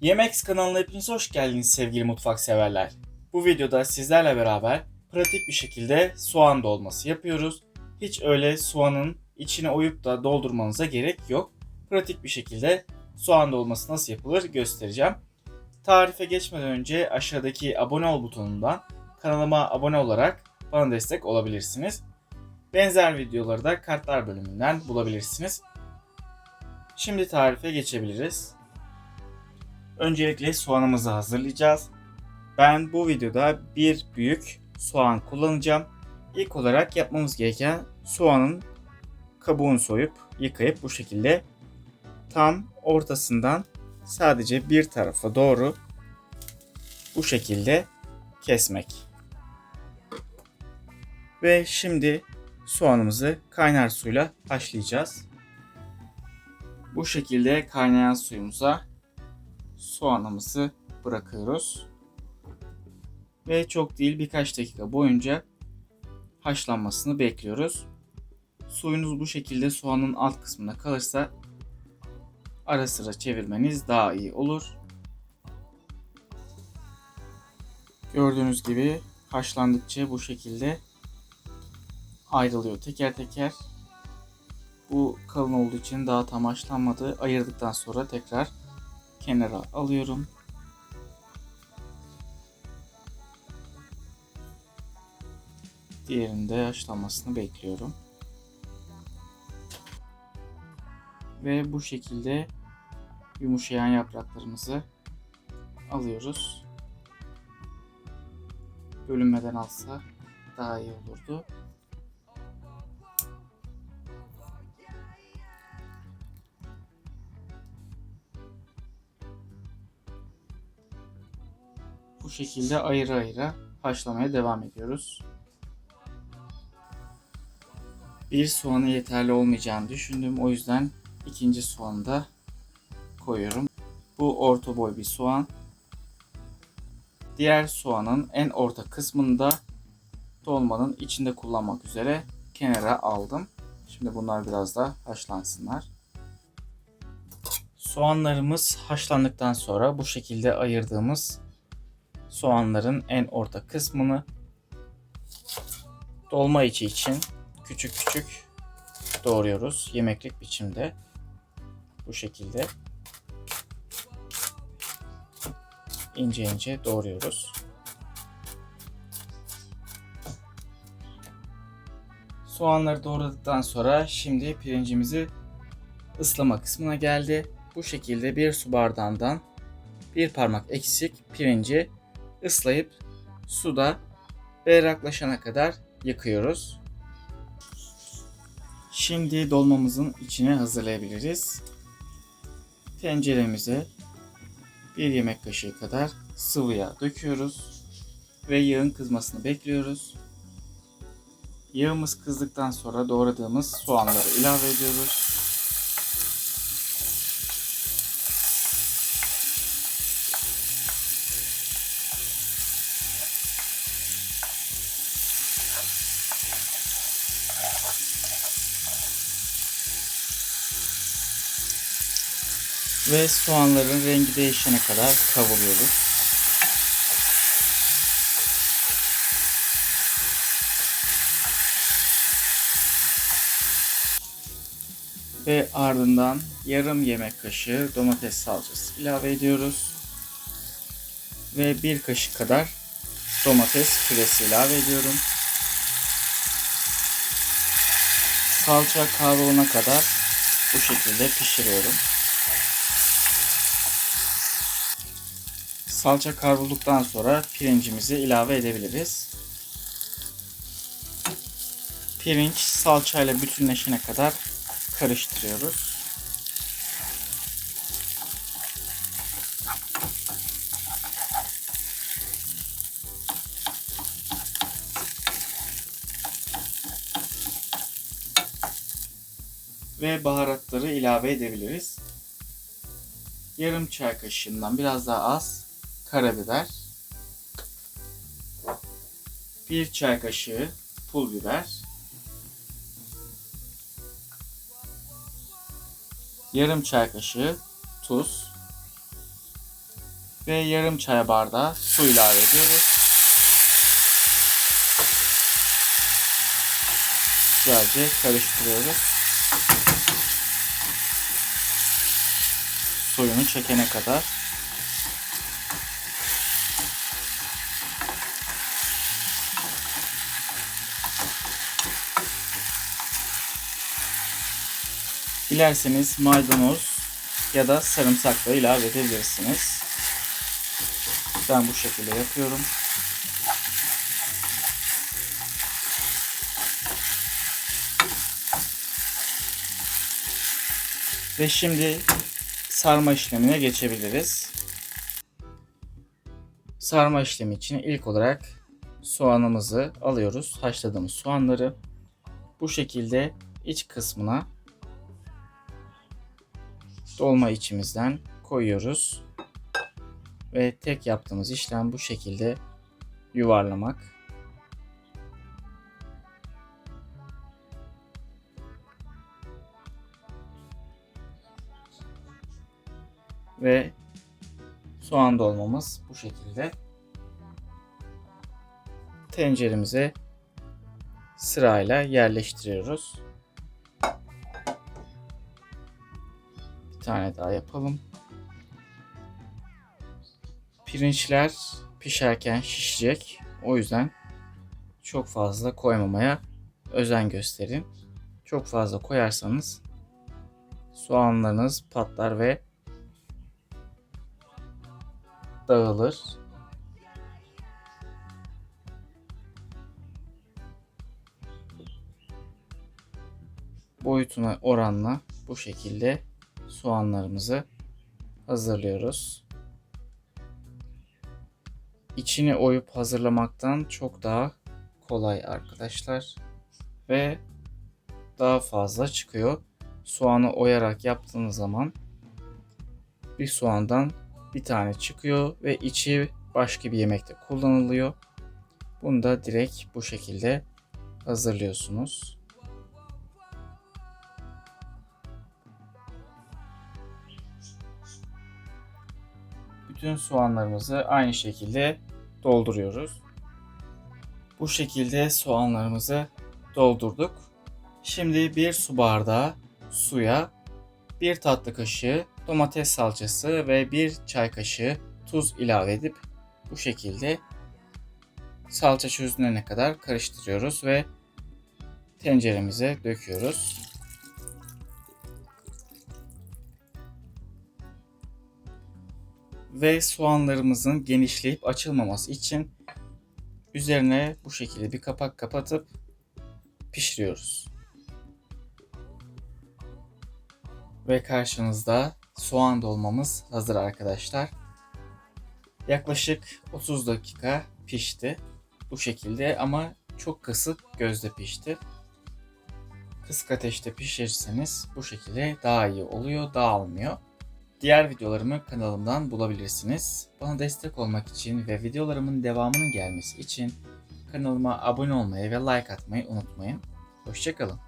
Yemex kanalına hepiniz hoş geldiniz sevgili mutfak severler. Bu videoda sizlerle beraber pratik bir şekilde soğan dolması yapıyoruz. Hiç öyle soğanın içine oyup da doldurmanıza gerek yok. Pratik bir şekilde soğan dolması nasıl yapılır göstereceğim. Tarife geçmeden önce aşağıdaki abone ol butonundan kanalıma abone olarak bana destek olabilirsiniz. Benzer videoları da kartlar bölümünden bulabilirsiniz. Şimdi tarife geçebiliriz. Öncelikle soğanımızı hazırlayacağız. Ben bu videoda bir büyük soğan kullanacağım. İlk olarak yapmamız gereken soğanın kabuğunu soyup yıkayıp bu şekilde tam ortasından sadece bir tarafa doğru bu şekilde kesmek. Ve şimdi soğanımızı kaynar suyla haşlayacağız. Bu şekilde kaynayan suyumuza soğanımızı bırakıyoruz. Ve çok değil birkaç dakika boyunca haşlanmasını bekliyoruz. Suyunuz bu şekilde soğanın alt kısmında kalırsa ara sıra çevirmeniz daha iyi olur. Gördüğünüz gibi haşlandıkça bu şekilde ayrılıyor teker teker. Bu kalın olduğu için daha tam haşlanmadı. Ayırdıktan sonra tekrar kenara alıyorum. Diğerinde haşlanmasını bekliyorum. Ve bu şekilde yumuşayan yapraklarımızı alıyoruz. Bölünmeden alsa daha iyi olurdu. Bu şekilde ayrı ayrı haşlamaya devam ediyoruz. Bir soğanı yeterli olmayacağını düşündüm. O yüzden ikinci soğanı da koyuyorum. Bu orta boy bir soğan. Diğer soğanın en orta kısmını da dolmanın içinde kullanmak üzere kenara aldım. Şimdi bunlar biraz da haşlansınlar. Soğanlarımız haşlandıktan sonra bu şekilde ayırdığımız soğanların en orta kısmını dolma içi için küçük küçük doğruyoruz. Yemeklik biçimde. Bu şekilde. ince ince doğruyoruz. Soğanları doğradıktan sonra şimdi pirincimizi ıslama kısmına geldi. Bu şekilde bir su bardağından bir parmak eksik pirinci ıslayıp suda berraklaşana kadar yıkıyoruz. Şimdi dolmamızın içine hazırlayabiliriz. Tenceremize bir yemek kaşığı kadar sıvı yağ döküyoruz ve yağın kızmasını bekliyoruz. Yağımız kızdıktan sonra doğradığımız soğanları ilave ediyoruz. Ve soğanların rengi değişene kadar kavuruyoruz. Ve ardından yarım yemek kaşığı domates salçası ilave ediyoruz. Ve bir kaşık kadar domates püresi ilave ediyorum. Salça kavrulana kadar bu şekilde pişiriyorum. Salça kavrulduktan sonra pirincimizi ilave edebiliriz. Pirinç salçayla bütünleşene kadar karıştırıyoruz. Ve baharatları ilave edebiliriz. Yarım çay kaşığından biraz daha az karabiber, bir çay kaşığı pul biber, yarım çay kaşığı tuz, Ve yarım çay bardağı su ilave ediyoruz. Güzelce karıştırıyoruz. Suyunu çekene kadar. Dilerseniz maydanoz ya da sarımsak da ilave edebilirsiniz. Ben bu şekilde yapıyorum. Ve şimdi sarma işlemine geçebiliriz. Sarma işlemi için ilk olarak soğanımızı alıyoruz. Haşladığımız soğanları bu şekilde iç kısmına dolma içimizden koyuyoruz. Ve tek yaptığımız işlem bu şekilde yuvarlamak. Ve soğan dolmamız bu şekilde. Tenceremize sırayla yerleştiriyoruz. Tane daha yapalım. Pirinçler pişerken şişecek. O yüzden çok fazla koymamaya özen gösterin. Çok fazla koyarsanız soğanlarınız patlar ve dağılır. Boyutuna oranla bu şekilde soğanlarımızı hazırlıyoruz. İçini oyup hazırlamaktan çok daha kolay arkadaşlar ve daha fazla çıkıyor. Soğanı oyarak yaptığınız zaman bir soğandan bir tane çıkıyor ve içi başka bir yemekte kullanılıyor. Bunu da direkt bu şekilde hazırlıyorsunuz. Bütün soğanlarımızı aynı şekilde dolduruyoruz. Bu şekilde soğanlarımızı doldurduk. Şimdi bir su bardağı suya bir tatlı kaşığı domates salçası ve bir çay kaşığı tuz ilave edip bu şekilde salça çözünene kadar karıştırıyoruz ve tenceremize döküyoruz. Ve soğanlarımızın genişleyip açılmaması için üzerine bu şekilde bir kapak kapatıp pişiriyoruz. Ve karşınızda soğan dolmamız hazır arkadaşlar. Yaklaşık 30 dakika pişti. Bu şekilde ama çok kısık gözde pişti. Kısık ateşte pişirirseniz bu şekilde daha iyi oluyor, dağılmıyor. Diğer videolarımı kanalımdan bulabilirsiniz. Bana destek olmak için ve videolarımın devamının gelmesi için kanalıma abone olmayı ve like atmayı unutmayın. Hoşçakalın.